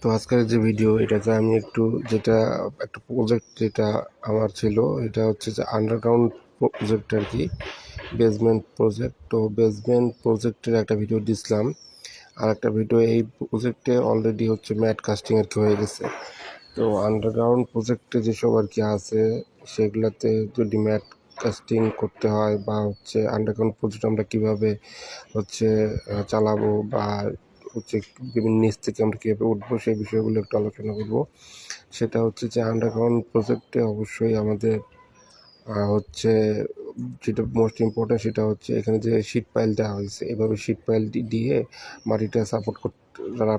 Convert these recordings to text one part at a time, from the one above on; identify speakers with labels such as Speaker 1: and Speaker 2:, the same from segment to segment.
Speaker 1: তো আজকের যে ভিডিও এটাতে আমি একটু যেটা, একটা প্রজেক্ট যেটা আমার ছিল, এটা হচ্ছে যে আন্ডারগ্রাউন্ড প্রজেক্ট আর কি বেসমেন্ট প্রজেক্ট তো বেসমেন্ট প্রজেক্টের একটা ভিডিও দিছিলাম। আর একটা ভিডিও এই প্রজেক্টে অলরেডি হচ্ছে ম্যাট কাস্টিং আর কি হয়ে গেছে। তো আন্ডারগ্রাউন্ড প্রজেক্টে যেসব আর কি আছে, সেগুলোতে যদি ম্যাট কাস্টিং করতে হয় বা হচ্ছে আন্ডারগ্রাউন্ড প্রজেক্ট আমরা কীভাবে হচ্ছে চালাবো বা হচ্ছে বিভিন্ন নিচ থেকে আমরা কীভাবে উঠবো, সেই বিষয়গুলো একটু আলোচনা করব। সেটা হচ্ছে যে আন্ডারগ্রাউন্ড প্রজেক্টে অবশ্যই আমাদের হচ্ছে যেটা মোস্ট ইম্পর্ট্যান্ট সেটা হচ্ছে এখানে যে শীট পাইল দেওয়া হয়েছে। এভাবে শীট পাইল দিয়ে মাটিটা সাপোর্ট করতে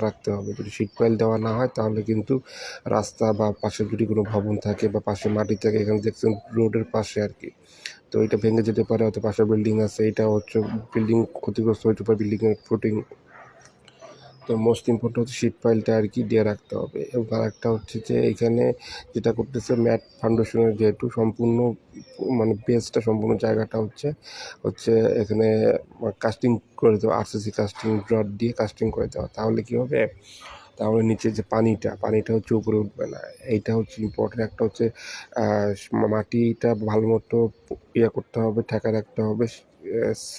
Speaker 1: রাখতে হবে। যদি শীট পাইল দেওয়া না হয় তাহলে কিন্তু রাস্তা বা পাশে যদি কোনো ভবন থাকে বা পাশে মাটি থাকে, এখানে দেখছেন রোডের পাশে আর কি। তো এটা ভেঙে যেতে পারে হয়তো পাশে বিল্ডিং আছে। এটা হচ্ছে বিল্ডিং ক্ষতিগ্রস্ত হতে পারে বিল্ডিংয়ের ফুটিং তো মোস্ট ইম্পর্টেন্ট হচ্ছে শীট পাইলটা আর কি দিয়ে রাখতে হবে। এবং আরেকটা হচ্ছে যে এখানে যেটা করতেছে ম্যাট ফাউন্ডেশনের যেহেতু সম্পূর্ণ মানে বেসটা সম্পূর্ণ জায়গাটা হচ্ছে হচ্ছে এখানে কাস্টিং করে দেওয়া আরসিসি কাস্টিং রড দিয়ে কাস্টিং করে দেওয়া। তাহলে কী হবে? তাহলে নিচে যে পানিটা পানিটা হচ্ছে উপরে উঠবে না। এইটা হচ্ছে ইম্পর্টেন্ট একটা হচ্ছে মাটিটা ভালো মতো ইয়ে করতে হবে ঠেকা রাখতে হবে।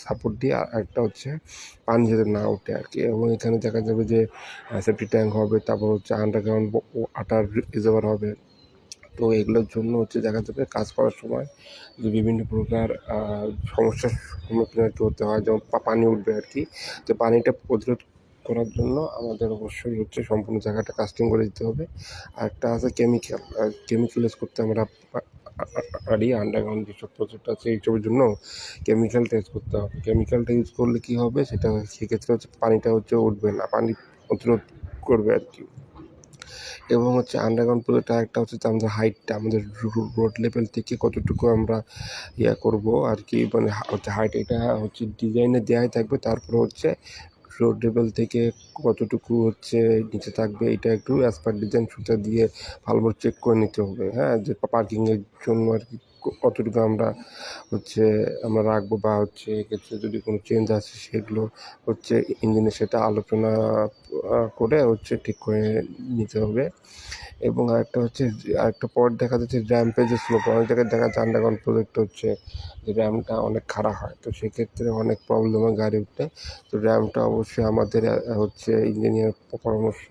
Speaker 1: সাপোর্ট দিয়ে আর একটা হচ্ছে পানি যাতে না ওঠে আর কি। এবং এখানে দেখা যাবে যে সেফটি ট্যাঙ্ক হবে, তারপর হচ্ছে আন্ডারগ্রাউন্ড ওয়াটার রিজার্ভার হবে। তো এগুলোর জন্য হচ্ছে দেখা যাবে কাজ করার সময় যে বিভিন্ন প্রকার সমস্যার সম্মুখীন হতে হয়। যেমন পানি উঠবে আর কি। তো পানিটা প্রতিরোধ করার জন্য আমাদের অবশ্যই হচ্ছে সম্পূর্ণ জায়গাটা কাস্টিং করে দিতে হবে। আর একটা আছে কেমিক্যাল কেমিক্যাল ইউজ করতে আমরা পারি আন্ডারগ্রাউন্ড যেসব প্রজেক্ট আছে এইসবের জন্য কেমিক্যালটা ইউজ করতে হবে। কেমিক্যালটা ইউজ করলে কী হবে? সেটা সেক্ষেত্রে হচ্ছে পানিটা হচ্ছে উঠবে না, পানি প্রতিরোধ করবে আর কি। এবং হচ্ছে আন্ডারগ্রাউন্ড প্রজেক্ট একটা হচ্ছে আমাদের হাইটটা আমাদের রোড লেভেল থেকে কতটুকু আমরা ইয়া করব আর কি মানে হচ্ছে হাইট এটা হচ্ছে ডিজাইনে দেওয়াই থাকবে, তারপরে হচ্ছে রোড লেভেল থেকে কতটুকু হচ্ছে নিচে থাকবে, এটা একটু অ্যাজ পার ডিজাইন সুতা দিয়ে ভালোভাবে চেক করে নিতে হবে হ্যাঁ? যে পার্কিংয়ের জন্য আর ক- কতটুকু আমরা হচ্ছে আমরা রাখব বা হচ্ছে এক্ষেত্রে যদি কোনো চেঞ্জ আসে সেগুলো হচ্ছে ইঞ্জিনের সাথে আলোচনা করে হচ্ছে ঠিক করে নিতে হবে। এবং আরেকটা হচ্ছে আরেকটা পয়েন্ট দেখা যাচ্ছে র্যাম্পে যে স্লোপ অনেক জায়গায় দেখা যাচ্ছে আন্ডারগ্রাউন্ড প্রজেক্ট হচ্ছে যে র্যামটা অনেক খারাপ হয়। তো সেক্ষেত্রে অনেক প্রবলেম হয় গাড়ি উঠতে। তো র্যামটা অবশ্যই আমাদের হচ্ছে ইঞ্জিনিয়ার পরামর্শ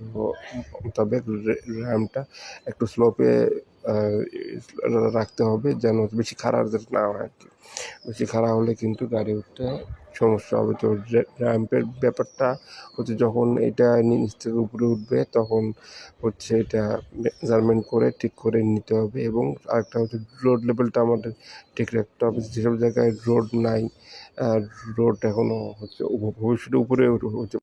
Speaker 1: মোতাবেক র্যামটা একটু স্লোপে রাখতে হবে যেন বেশি খারাপ না হয় আর কি বেশি খারাপ হলে কিন্তু গাড়ি উঠতে সমস্যা হবে। তো র্যাম্পের ব্যাপারটা হচ্ছে যখন এটা নিচ থেকে উপরে উঠবে, তখন হচ্ছে এটা মেজারমেন্ট করে ঠিক করে নিতে হবে এবং আরেকটা হচ্ছে রোড লেভেলটা আমাদের ঠিক রাখতে হবে। যেসব জায়গায় রোড নাই রোড এখনও হচ্ছে ভবিষ্যতে উপরে হচ্ছে